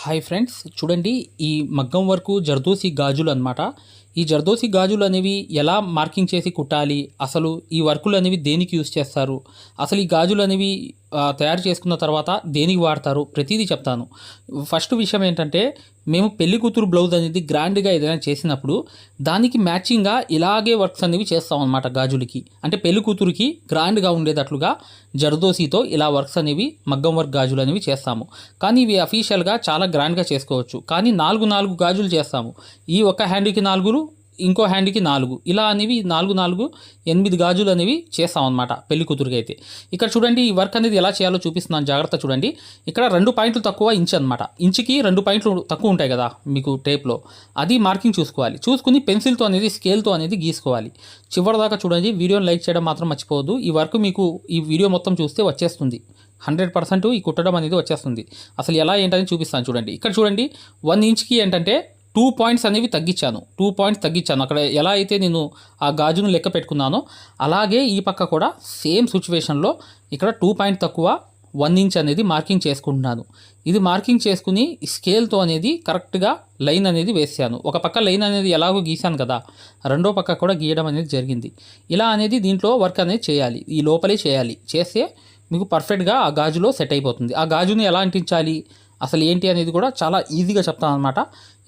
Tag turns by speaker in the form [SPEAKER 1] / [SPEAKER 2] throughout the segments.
[SPEAKER 1] Hi friends చూడండి ఈ మగ్గం వరకు జర్దోసి గాజులు అన్నమాట. ఈ జర్దోసి గాజులు అనేవి ఎలా మార్కింగ్ చేసి కుట్టాలి? అసలు ఈ వర్కులు అనేవి దేనికి యూజ్ చేస్తారు? అసలు ఈ గాజులు అనేవి తయారు చేసుకున్న తర్వాత దేనికి వాడతారు? ప్రతిదీ చెప్తాను. ఫస్ట్ విషయం ఏంటంటే మేము పెళ్ళి కూతురు బ్లౌజ్ అనేది గ్రాండ్గా ఏదైనా చేసినప్పుడు దానికి మ్యాచింగ్గా ఇలాగే వర్క్స్ అనేవి చేస్తాం అనమాట గాజులకి. అంటే పెళ్ళి కూతురికి గ్రాండ్గా ఉండేటట్లుగా జర్దోసీతో ఇలా వర్క్స్ అనేవి మగ్గం వర్క్ గాజులు అనేవి చేస్తాము. కానీ ఇవి అఫీషియల్గా చాలా గ్రాండ్గా చేసుకోవచ్చు. కానీ నాలుగు నాలుగు గాజులు చేస్తాము. ఈ ఒక హ్యాండ్కి నాలుగులు ఇంకో హ్యాండ్కి నాలుగు. ఇలా అనేవి నాలుగు నాలుగు ఎనిమిది గాజులు అనేవి చేస్తామన్నమాట పెళ్ళి కూతురికి అయితే ఇక్కడ చూడండి ఈ వర్క్ అనేది ఎలా చేయాలో చూపిస్తున్నాను. జాగ్రత్త చూడండి. ఇక్కడ రెండు పాయింట్లు తక్కువ ఇంచ్ అనమాట ఇంచుకి రెండు పాయింట్లు తక్కువ ఉంటాయి కదా మీకు టేప్లో. అది మార్కింగ్ చూసుకోవాలి. చూసుకుని పెన్సిల్తో అనేది స్కేల్తో అనేది గీసుకోవాలి. చివరిదాకా చూడండి. వీడియోని లైక్ చేయడం మాత్రం మర్చిపోవద్దు. ఈ వర్క్ మీకు ఈ వీడియో మొత్తం చూస్తే వచ్చేస్తుంది. హండ్రెడ్ పర్సెంట్ ఈ కుట్టడం అనేది వచ్చేస్తుంది. అసలు ఎలా ఏంటని చూపిస్తాను చూడండి. ఇక్కడ చూడండి. వన్ ఇంచ్కి ఏంటంటే టూ పాయింట్స్ అనేవి తగ్గించాను. టూ పాయింట్స్ తగ్గించాను. అక్కడ ఎలా అయితే నేను ఆ గాజును లెక్క పెట్టుకున్నానో అలాగే ఈ పక్క కూడా సేమ్ సిచ్యువేషన్లో ఇక్కడ టూ పాయింట్ తక్కువ వన్ ఇంచ్ అనేది మార్కింగ్ చేసుకుంటున్నాను. ఇది మార్కింగ్ చేసుకుని స్కేల్తో అనేది కరెక్ట్గా లైన్ అనేది వేసాను. ఒక పక్క లైన్ అనేది ఎలాగో గీసాను కదా రెండో పక్క కూడా గీయడం అనేది జరిగింది. ఇలా అనేది దీంట్లో వర్క్ అనేది చేయాలి. ఈ లోపలే చేయాలి. చేస్తే మీకు పర్ఫెక్ట్గా ఆ గాజులో సెట్ అయిపోతుంది. ఆ గాజుని ఎలా అంటించాలి? అసలు ఏంటి అనేది కూడా చాలా ఈజీగా చెప్తాను అనమాట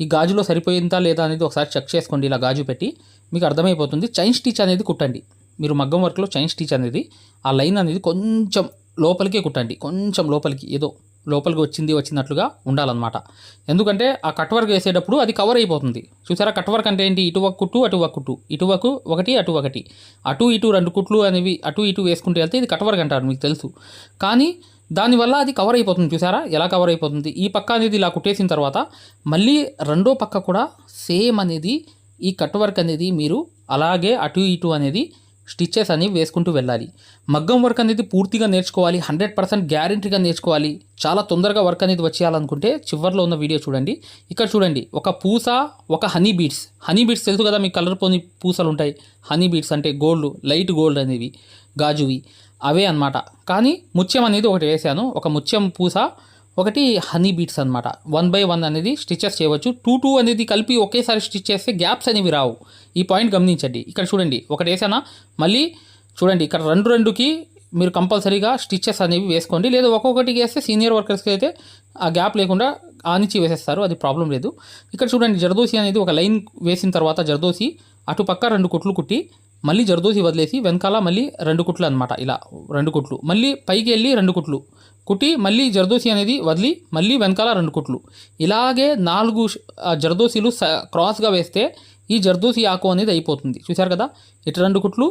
[SPEAKER 1] ఈ గాజులో సరిపోయిందా లేదా అనేది ఒకసారి చెక్ చేసుకోండి ఇలా గాజు పెట్టి. మీకు అర్థమైపోతుంది. చైన్ స్టిచ్ అనేది కుట్టండి. మీరు మగ్గం వర్క్లో చైన్ స్టిచ్ అనేది ఆ లైన్ అనేది కొంచెం లోపలికే కుట్టండి. కొంచెం లోపలికి ఏదో లోపలికి వచ్చింది వచ్చినట్లుగా ఉండాలన్నమాట. ఎందుకంటే ఆ కట్ వర్క్ వేసేటప్పుడు అది కవర్ అయిపోతుంది. చూసారా కట్ వర్క్ అంటే ఏంటి? ఇటు ఒక కుట్టు అటు ఒక కుట్టు. ఇటు ఒక ఒకటి అటు ఒకటి. అటు ఇటు రెండు కుట్లు అనేవి అటు ఇటు వేసుకుంటూ వెళ్తే ఇది కట్ వర్క్ అంటారు మీకు తెలుసు. కానీ దానివల్ల అది కవర్ అయిపోతుంది చూసారా ఎలా కవర్ అయిపోతుంది? ఈ పక్క అనేది ఇలా కుట్టేసిన తర్వాత మళ్ళీ రెండో పక్క కూడా సేమ్ అనేది ఈ కట్ వర్క్ అనేది మీరు అలాగే అటు ఇటు అనేది స్టిచ్చెస్ అనేవి వేసుకుంటూ వెళ్ళాలి. మగ్గం వర్క్ అనేది పూర్తిగా నేర్చుకోవాలి హండ్రెడ్ పర్సెంట్ గ్యారంటీగా నేర్చుకోవాలి. చాలా తొందరగా వర్క్ అనేది వచ్చేయాలనుకుంటే చివరిలో ఉన్న వీడియో చూడండి. ఇక్కడ చూడండి ఒక పూస ఒక హనీ బీడ్స్ హనీ బీడ్స్ తెలుసు కదా మీకు కలర్ పోని పూసలు ఉంటాయి. హనీ బీడ్స్ అంటే గోల్డ్ లైట్ గోల్డ్ అనేవి గాజువి. అవే అనమాట కానీ ముత్యం అనేది ఒకటి వేసాను. ఒక ముత్యం పూస ఒకటి హనీ బీట్స్ అనమాట వన్ బై వన్ అనేది స్టిచెస్ చేయవచ్చు. టూ టూ అనేది కలిపి ఒకేసారి స్టిచ్ చేస్తే గ్యాప్స్ అనేవి రావు. ఈ పాయింట్ గమనించండి. ఇక్కడ చూడండి. ఒకటి వేసానా? మళ్ళీ చూడండి. ఇక్కడ రెండు రెండుకి మీరు కంపల్సరీగా స్టిచెస్ అనేవి వేసుకోండి. లేదా ఒక్కొక్కటికి వేస్తే సీనియర్ వర్కర్స్కి అయితే ఆ గ్యాప్ లేకుండా ఆనిచ్చి వేసేస్తారు. అది ప్రాబ్లం లేదు. ఇక్కడ చూడండి. జర్దోసి అనేది ఒక లైన్ వేసిన తర్వాత జర్దోసి అటు పక్క రెండు కుట్లు కుట్టి మళ్ళీ జర్దోసి వదిలేసి వెనకాల మళ్ళీ రెండు కుట్లు అనమాట ఇలా రెండు కుట్లు. మళ్ళీ పైకి వెళ్ళి రెండు కుట్లు. కుట్టి మళ్ళీ జర్దోసి అనేది వదిలి మళ్ళీ వెనకాల రెండు కుట్లు. ఇలాగే నాలుగు జర్దోసీలు స క్రాస్గా వేస్తే ఈ జర్దోసి ఆకు అనేది అయిపోతుంది. చూశారు కదా? ఇటు రెండు కుట్లు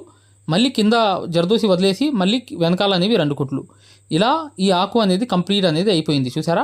[SPEAKER 1] మళ్ళీ కింద జర్దోసి వదిలేసి మళ్ళీ వెనకాల అనేవి రెండు కుట్లు. ఇలా ఈ ఆకు అనేది కంప్లీట్ అనేది అయిపోయింది. చూసారా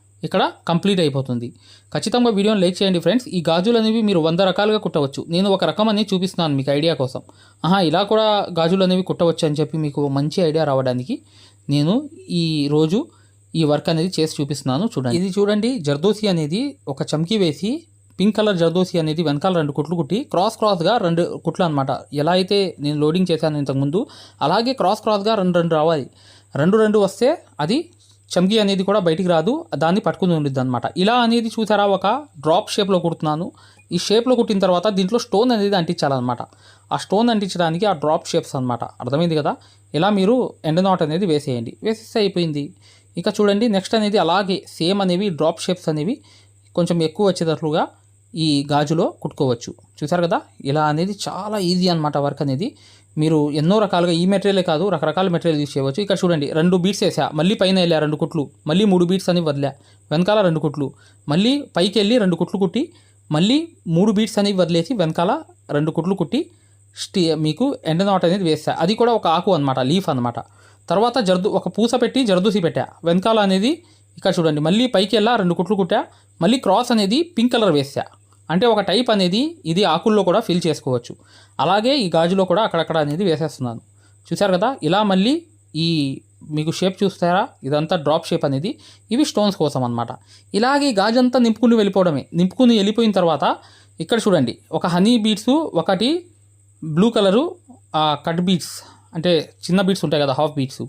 [SPEAKER 1] ఇక్కడ కంప్లీట్ అయిపోతుంది. ఖచ్చితంగా వీడియోని లైక్ చేయండి ఫ్రెండ్స్. ఈ గాజులు అనేవి మీరు వంద రకాలుగా కుట్టవచ్చు. నేను ఒక రకం అనేది చూపిస్తున్నాను మీకు ఐడియా కోసం. ఆహా ఇలా కూడా గాజులు అనేవి కుట్టవచ్చు అని చెప్పి మీకు మంచి ఐడియా రావడానికి నేను ఈ రోజు ఈ వర్క్ అనేది చేసి చూపిస్తున్నాను. చూడండి. ఇది చూడండి జర్దోసి అనేది ఒక చమ్కి వేసి పింక్ కలర్ జర్దోసి అనేది వెనకాల రెండు కుట్లు కుట్టి క్రాస్ క్రాస్గా రెండు కుట్లు అనమాట ఎలా అయితే నేను లోడింగ్ చేశాను ఇంతకుముందు అలాగే క్రాస్ క్రాస్గా రెండు రెండు రావాలి. రెండు రెండు వస్తే అది చమ్కి అనేది కూడా బయటికి రాదు దాన్ని పట్టుకుని ఉండిద్ది అనమాట ఇలా అనేది చూసారా ఒక డ్రాప్ షేప్లో కుడుతున్నాను. ఈ షేప్లో కుట్టిన తర్వాత దీంట్లో స్టోన్ అనేది అంటించాలన్నమాట. ఆ స్టోన్ అంటించడానికి ఆ డ్రాప్ షేప్స్ అనమాట అర్థమైంది కదా? ఇలా మీరు ఎండ్ నాట్ అనేది వేసేయండి. వేసేస్తే అయిపోయింది. ఇక చూడండి నెక్స్ట్ అనేది అలాగే సేమ్ అనేవి డ్రాప్ షేప్స్ అనేవి కొంచెం ఎక్కువ వచ్చేటట్లుగా ఈ గాజులో కుట్టుకోవచ్చు. చూసారు కదా? ఇలా అనేది చాలా ఈజీ అనమాట వర్క్ అనేది. మీరు ఎన్నో రకాలుగా ఈ మెటీరియలే కాదు రకరకాల మెటీరియల్ యూజ్ చేయవచ్చు. ఇక్కడ చూడండి రెండు బీట్స్ వేసా మళ్ళీ పైన వెళ్ళా రెండు కుట్లు. మళ్ళీ మూడు బీట్స్ అని వదిలా. వెనకాల రెండు కుట్లు. మళ్ళీ పైకి వెళ్ళి రెండు కుట్లు కుట్టి మళ్ళీ మూడు బీట్స్ అనేవి వదిలేసి వెనకాల రెండు కుట్లు కుట్టి స్టీ మీకు ఎండ నాట్ అనేది వేస్తా అది కూడా ఒక ఆకు అనమాట లీఫ్ అనమాట తర్వాత జర్దు ఒక పూస పెట్టి జర్దూసి పెట్టా. వెనకాల అనేది ఇక్కడ చూడండి మళ్ళీ పైకి వెళ్ళా రెండు కుట్లు కుట్టా. మళ్ళీ క్రాస్ అనేది పింక్ కలర్ వేసా అంటే ఒక టైప్ అనేది ఇది ఆకుల్లో కూడా ఫిల్ చేసుకోవచ్చు. అలాగే ఈ గాజులో కూడా అక్కడక్కడ అనేది వేసేస్తున్నాను. చూసారు కదా? ఇలా మళ్ళీ ఈ మీకు షేప్ చూస్తారా? ఇదంతా డ్రాప్ షేప్ అనేది. ఇవి స్టోన్స్ కోసం అనమాట ఇలాగే ఈ గాజు అంతా నింపుకుని వెళ్ళిపోవడమే. నింపుకుని వెళ్ళిపోయిన తర్వాత ఇక్కడ చూడండి. ఒక హనీ బీడ్స్ ఒకటి బ్లూ కలరు కట్ బీట్స్. అంటే చిన్న బీట్స్ ఉంటాయి కదా హాఫ్ బీట్స్.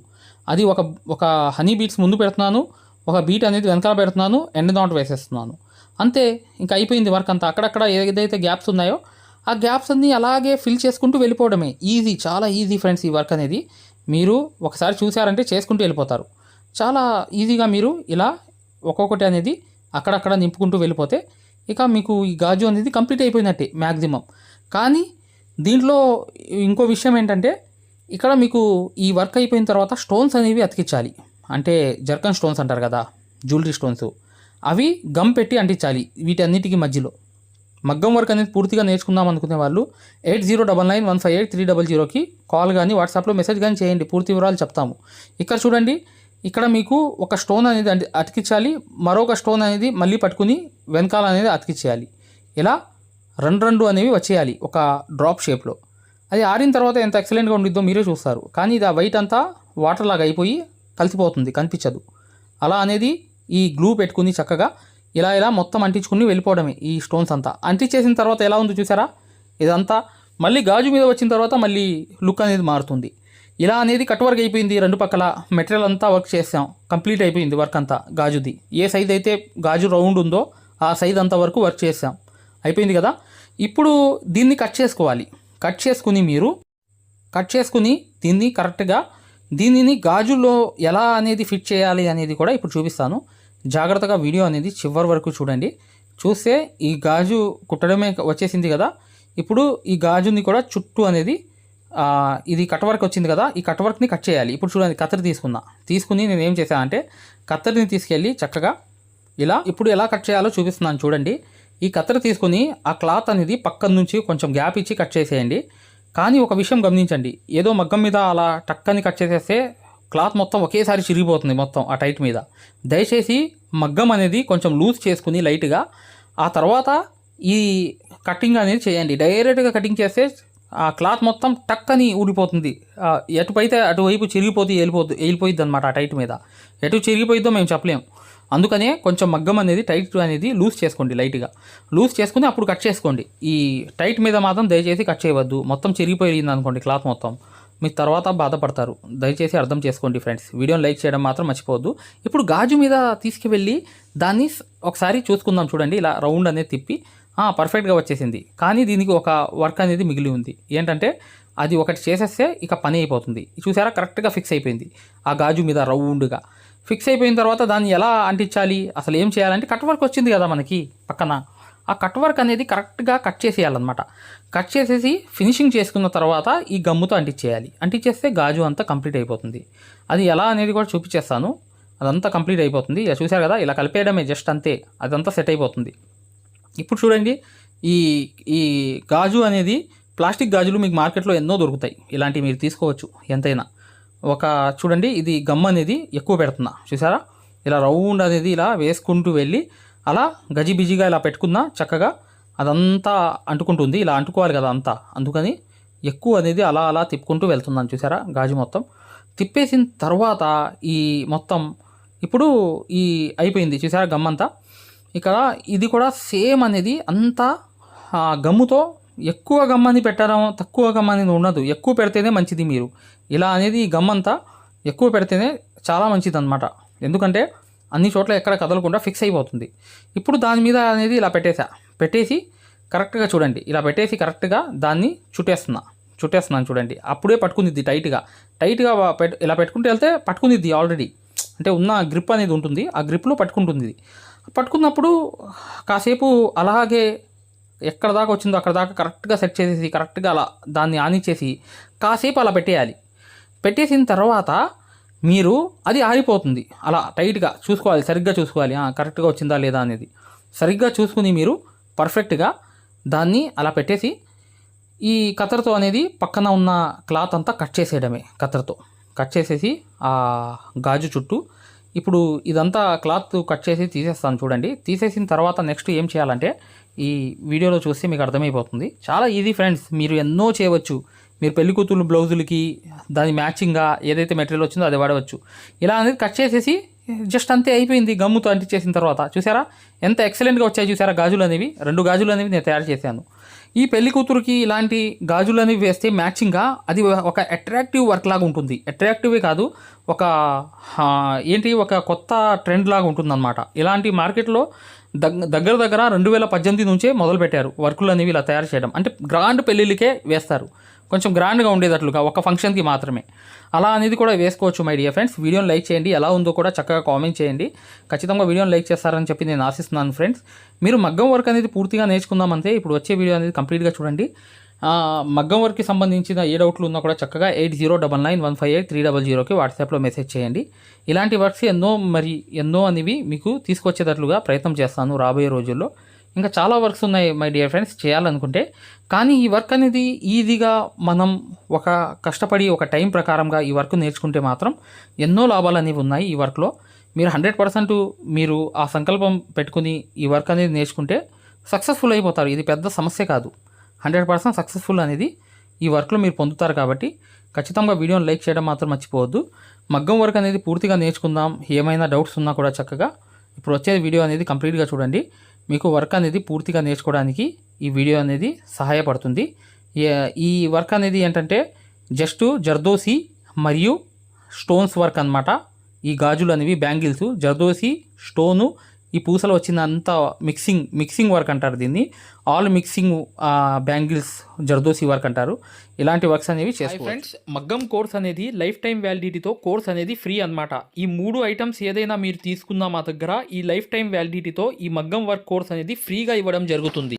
[SPEAKER 1] అది ఒక ఒక హనీ బీట్స్ ముందు పెడుతున్నాను. ఒక బీట్ అనేది వెనకాల పెడుతున్నాను. ఎండ్ నాట్ వేసేస్తున్నాను. అంతే ఇంకా అయిపోయింది వర్క్ అంతా. అక్కడక్కడ ఏదైతే గ్యాప్స్ ఉన్నాయో ఆ గ్యాప్స్ అన్నీ అలాగే ఫిల్ చేసుకుంటూ వెళ్ళిపోవడమే. ఈజీ చాలా ఈజీ ఫ్రెండ్స్ ఈ వర్క్ అనేది. మీరు ఒకసారి చూసారంటే చేసుకుంటూ వెళ్ళిపోతారు. చాలా ఈజీగా మీరు ఇలా ఒక్కొక్కటి అనేది అక్కడక్కడ నింపుకుంటూ వెళ్ళిపోతే ఇక మీకు ఈ గాజు అనేది కంప్లీట్ అయిపోయినట్టే మ్యాక్సిమం కానీ దీంట్లో ఇంకో విషయం ఏంటంటే ఇక్కడ మీకు ఈ వర్క్ అయిపోయిన తర్వాత స్టోన్స్ అనేవి అతికించాలి. అంటే జర్కన్ స్టోన్స్ అంటారు కదా జ్యువెలరీ స్టోన్స్ అవి గమ్ పెట్టి అంటించాలి వీటన్నిటికీ మధ్యలో. మగ్గం వర్క్ అనేది పూర్తిగా నేర్చుకుందాం అనుకునే వాళ్ళు eight zero double nine one five eight three double జీరోకి కాల్ కానీ వాట్సాప్లో మెసేజ్ కానీ చేయండి. పూర్తి వివరాలు చెప్తాము. ఇక్కడ చూడండి ఇక్కడ మీకు ఒక స్టోన్ అనేది అంటి- అతికించాలి. మరొక స్టోన్ అనేది మళ్ళీ పట్టుకుని వెనకాల అనేది అతికించేయాలి. ఇలా రెండు రెండు అనేవి వచ్చేయాలి ఒక డ్రాప్ షేప్లో. అది ఆరిన తర్వాత ఎంత ఎక్సలెంట్గా ఉండిద్దో మీరే చూస్తారు. కానీ ఇది ఆ వైట్ అంతా వాటర్ లాగా అయిపోయి కలిసిపోతుంది కనిపించదు. అలా అనేది ఈ గ్లూ పెట్టుకుని చక్కగా ఇలా ఇలా మొత్తం అంటించుకుని వెళ్ళిపోవడమే ఈ స్టోన్స్ అంతా. అంటించేసిన తర్వాత ఎలా ఉందో చూసారా? ఇదంతా మళ్ళీ గాజు మీద వచ్చిన తర్వాత మళ్ళీ లుక్ అనేది మారుతుంది. ఇలా అనేది కట్ వర్క్ అయిపోయింది. రెండు పక్కల మెటీరియల్ అంతా వర్క్ చేసాం. కంప్లీట్ అయిపోయింది వర్క్ అంతా గాజుది. ఏ సైజ్ అయితే గాజు రౌండ్ ఉందో ఆ సైజ్ అంత వరకు వర్క్ చేసాం. అయిపోయింది కదా? ఇప్పుడు దీన్ని కట్ చేసుకోవాలి. కట్ చేసుకుని మీరు కట్ చేసుకుని దీన్ని కరెక్ట్గా దీనిని గాజులో ఎలా అనేది ఫిట్ చేయాలి అనేది కూడా ఇప్పుడు చూపిస్తాను. జాగ్రత్తగా వీడియో అనేది చివరి వరకు చూడండి. చూస్తే ఈ గాజు కుట్టడమే వచ్చేసింది కదా. ఇప్పుడు ఈ గాజుని కూడా చుట్టూ అనేది ఇది కట్ వర్క్ వచ్చింది కదా. ఈ కట్ వర్క్ని కట్ చేయాలి. ఇప్పుడు చూడండి కత్తెర తీసుకున్నా తీసుకుని నేను ఏం చేశాను అంటే కత్తెరని తీసుకెళ్ళి చక్కగా ఇలా ఇప్పుడు ఎలా కట్ చేయాలో చూపిస్తున్నాను చూడండి. ఈ కత్తెర తీసుకుని ఆ క్లాత్ అనేది పక్కన నుంచి కొంచెం గ్యాప్ ఇచ్చి కట్ చేసేయండి. కానీ ఒక విషయం గమనించండి. ఏదో మగ్గం మీద అలా టక్కని కట్ చేసేస్తే క్లాత్ మొత్తం ఒకేసారి చిరిగిపోతుంది మొత్తం ఆ టైట్ మీద. దయచేసి మగ్గం అనేది కొంచెం లూజ్ చేసుకుని లైట్గా ఆ తర్వాత ఈ కటింగ్ అనేది చేయండి. డైరెక్ట్గా కటింగ్ చేస్తే ఆ క్లాత్ మొత్తం టక్కని ఊడిపోతుంది. ఎటుపైతే అటువైపు చిరిగిపోతే వెళ్ళిపోతుంది వెళ్ళిపోయిద్ది అనమాట ఆ టైట్ మీద. ఎటు చిరిగిపోయిద్దో మేము చెప్పలేము అందుకనే కొంచెం మగ్గం అనేది టైట్ అనేది లూజ్ చేసుకోండి లైట్గా. లూజ్ చేసుకుని అప్పుడు కట్ చేసుకోండి. ఈ టైట్ మీద మాత్రం దయచేసి కట్ చేయవద్దు. మొత్తం చిరిగిపోయింది అనుకోండి క్లాత్ మొత్తం. మీరు తర్వాత బాధపడతారు. దయచేసి అర్థం చేసుకోండి ఫ్రెండ్స్. వీడియోని లైక్ చేయడం మాత్రం మర్చిపోవద్దు. ఇప్పుడు గాజు మీద తీసుకువెళ్ళి దాన్ని ఒకసారి చూసుకుందాం చూడండి. ఇలా రౌండ్ అనేది తిప్పి పర్ఫెక్ట్గా వచ్చేసింది. కానీ దీనికి ఒక వర్క్ అనేది మిగిలి ఉంది. ఏంటంటే అది ఒకటి చేసేస్తే ఇక పని అయిపోతుంది. చూసారా? కరెక్ట్గా ఫిక్స్ అయిపోయింది. ఆ గాజు మీద రౌండ్గా. ఫిక్స్ అయిపోయిన తర్వాత దాన్ని ఎలా అంటించాలి? అసలు ఏం చేయాలంటే కట్ వర్క్ వచ్చింది కదా మనకి పక్కన. ఆ కట్ వర్క్ అనేది కరెక్ట్గా కట్ చేసేయాలన్నమాట. కట్ చేసేసి ఫినిషింగ్ చేసుకున్న తర్వాత ఈ గమ్ముతో అంటించేయాలి. అంటించేస్తే గాజు అంతా కంప్లీట్ అయిపోతుంది. అది ఎలా అనేది కూడా చూపించేస్తాను. అదంతా కంప్లీట్ అయిపోతుంది. ఇలా చూసారు కదా ఇలా కలిపేయడమే జస్ట్ అంతే. అదంతా సెట్ అయిపోతుంది. ఇప్పుడు చూడండి ఈ ఈ గాజు అనేది ప్లాస్టిక్ గాజులు మీకు మార్కెట్లో ఎన్నో దొరుకుతాయి. ఇలాంటివి మీరు తీసుకోవచ్చు ఎంతైనా. ఒక చూడండి ఇది గమ్ అనేది ఎక్కువ పెడుతున్నా. చూసారా ఇలా రౌండ్ అనేది ఇలా వేసుకుంటూ వెళ్ళి అలా గజిబిజిగా ఇలా పెట్టుకున్నా చక్కగా అదంతా అంటుకుంటుంది ఇలా అంటుకోవాలి కదా అంతా. అందుకని ఎక్కువ అనేది అలా అలా తిప్పుకుంటూ వెళ్తున్నాను చూసారా గాజు మొత్తం. తిప్పేసిన తర్వాత ఈ మొత్తం ఇప్పుడు ఈ అయిపోయింది చూసారా గమ్మంతా. ఇక్కడ ఇది కూడా సేమ్ అనేది అంతా గమ్ముతో ఎక్కువ గమ్మని పెట్టడం తక్కువ గమ్ అనేది ఉండదు. ఎక్కువ పెడితేనే మంచిది మీరు. ఇలా అనేది ఈ గమ్మంతా ఎక్కువ పెడితేనే చాలా మంచిది అనమాట ఎందుకంటే అన్ని చోట్ల ఎక్కడ కదలకుండా ఫిక్స్ అయిపోతుంది. ఇప్పుడు దాని మీద అనేది ఇలా పెట్టేసా. పెట్టేసి కరెక్ట్గా చూడండి. ఇలా పెట్టేసి కరెక్ట్గా దాన్ని చుట్టేస్తున్నా. చుట్టేస్తున్నాను చూడండి. అప్పుడే పట్టుకుంది టైట్గా టైట్గా పెట్ ఇలా పెట్టుకుంటే వెళ్తే పట్టుకుంది ఆల్రెడీ అంటే ఉన్న గ్రిప్ అనేది ఉంటుంది. ఆ గ్రిప్లో పట్టుకుంటుంది ఇది. పట్టుకున్నప్పుడు కాసేపు అలాగే ఎక్కడ దాకా వచ్చిందో అక్కడ దాకా కరెక్ట్గా సెట్ చేసేసి కరెక్ట్గా అలా దాన్ని ఆనిచ్చేసి కాసేపు అలా పెట్టేయాలి. పెట్టేసిన తర్వాత మీరు అది ఆరిపోతుంది. అలా టైట్గా చూసుకోవాలి సరిగ్గా చూసుకోవాలి. కరెక్ట్గా వచ్చిందా లేదా అనేది. సరిగ్గా చూసుకుని మీరు పర్ఫెక్ట్గా దాన్ని అలా పెట్టేసి ఈ కత్తెరతో అనేది పక్కన ఉన్న క్లాత్ అంతా కట్ చేసేయడమే కత్తెరతో. కట్ చేసేసి ఆ గాజు చుట్టూ ఇప్పుడు ఇదంతా క్లాత్ కట్ చేసి తీసేస్తాను చూడండి. తీసేసిన తర్వాత నెక్స్ట్ ఏం చేయాలంటే ఈ వీడియోలో చూస్తే మీకు అర్థమైపోతుంది. చాలా ఈజీ ఫ్రెండ్స్ మీరు ఎన్నో చేయవచ్చు. మీరు పెళ్ళి కూతురు బ్లౌజులకి దాని మ్యాచింగ్గా ఏదైతే మెటీరియల్ వచ్చిందో అది వాడవచ్చు. ఇలా అనేది కట్ చేసేసి జస్ట్ అంతే అయిపోయింది గమ్ముతో అంటించేసిన తర్వాత. చూసారా? ఎంత ఎక్సలెంట్గా వచ్చాయి చూసారా గాజులు అనేవి? రెండు గాజులు అనేవి నేను తయారు చేశాను. ఈ పెళ్ళి కూతురుకి ఇలాంటి గాజులు అనేవి వేస్తే మ్యాచింగ్గా అది ఒక అట్రాక్టివ్ వర్క్ లాగా ఉంటుంది. అట్రాక్టివే కాదు ఒక ఏంటి ఒక కొత్త ట్రెండ్ లాగా ఉంటుందన్నమాట. ఇలాంటి మార్కెట్లో దగ్ దగ్గర దగ్గర రెండు వేల పద్దెనిమిది నుంచే మొదలుపెట్టారు వర్కులు అనేవి ఇలా తయారు చేయడం. అంటే గ్రాండ్ పెళ్ళిళ్ళకే వేస్తారు. కొంచెం గ్రాండ్గా ఉండేటట్లుగా ఒక ఫంక్షన్కి మాత్రమే. అలా అనేది కూడా వేసుకోవచ్చు మై డియర్ ఫ్రెండ్స్. వీడియోని లైక్ చేయండి. ఎలా ఉందో కూడా చక్కగా కామెంట్ చేయండి. ఖచ్చితంగా వీడియోని లైక్ చేస్తారని చెప్పి నేను ఆశిస్తున్నాను ఫ్రెండ్స్. మీరు మగ్గం వర్క్ అనేది పూర్తిగా నేర్చుకుందామంటే ఇప్పుడు వచ్చే వీడియో అనేది కంప్లీట్గా చూడండి. మగ్గం వర్క్కి సంబంధించిన ఏ డౌట్లు ఉన్నా కూడా చక్కగా eight zero double nine one five eight three double జీరోకి వాట్సాప్లో మెసేజ్ చేయండి. ఇలాంటి వర్క్స్ ఎన్నో మరి ఎన్నో అనేవి మీకు తీసుకొచ్చేటట్లుగా ప్రయత్నం చేస్తాను రాబోయే రోజుల్లో. ఇంకా చాలా వర్క్స్ ఉన్నాయి మై డియర్ ఫ్రెండ్స్ చేయాలనుకుంటే. కానీ ఈ వర్క్ అనేది ఈజీగా మనం ఒక కష్టపడి ఒక టైం ప్రకారంగా ఈ వర్క్ నేర్చుకుంటే మాత్రం ఎన్నో లాభాలు అనేవి ఉన్నాయి ఈ వర్క్లో. మీరు హండ్రెడ్ పర్సెంట్ మీరు ఆ సంకల్పం పెట్టుకుని ఈ వర్క్ అనేది నేర్చుకుంటే సక్సెస్ఫుల్ అయిపోతారు. ఇది పెద్ద సమస్య కాదు. హండ్రెడ్ పర్సెంట్ సక్సెస్ఫుల్ అనేది ఈ వర్క్లో మీరు పొందుతారు కాబట్టి ఖచ్చితంగా వీడియోని లైక్ చేయడం మాత్రం మర్చిపోవద్దు. మగ్గం వర్క్ అనేది పూర్తిగా నేర్చుకుందాం. ఏమైనా డౌట్స్ ఉన్నా కూడా చక్కగా ఇప్పుడు వచ్చే వీడియో అనేది కంప్లీట్గా చూడండి. మీకు వర్క్ అనేది పూర్తిగా నేర్చుకోవడానికి ఈ వీడియో అనేది సహాయపడుతుంది. ఈ వర్క్ అనేది ఏంటంటే జస్ట్ జర్దోసి మరియు స్టోన్స్ వర్క్ అన్నమాట. ఈ గాజులు అనేవి బ్యాంగిల్స్. జర్దోసి స్టోను ఈ పూసలు వచ్చినంత మిక్సింగ్ మిక్సింగ్ వర్క్ అంటారు దీన్ని. All mixing bangles zardozi work అంటారు. ఇలాంటి వర్క్స్ అనేవి చేసుకోవచ్చు. ఫ్రెండ్స్ మగ్గం కోర్స్ అనేది లైఫ్ టైం వ్యాలిడిటీతో కోర్స్ అనేది ఫ్రీ అన్నమాట. ఈ మూడు ఐటమ్స్ ఏదైనా మీరు తీసుకున్నా మా దగ్గర ఈ లైఫ్ టైం వ్యాలిడిటీతో ఈ మగ్గం వర్క్ కోర్స్ అనేది ఫ్రీగా ఇవ్వడం జరుగుతుంది.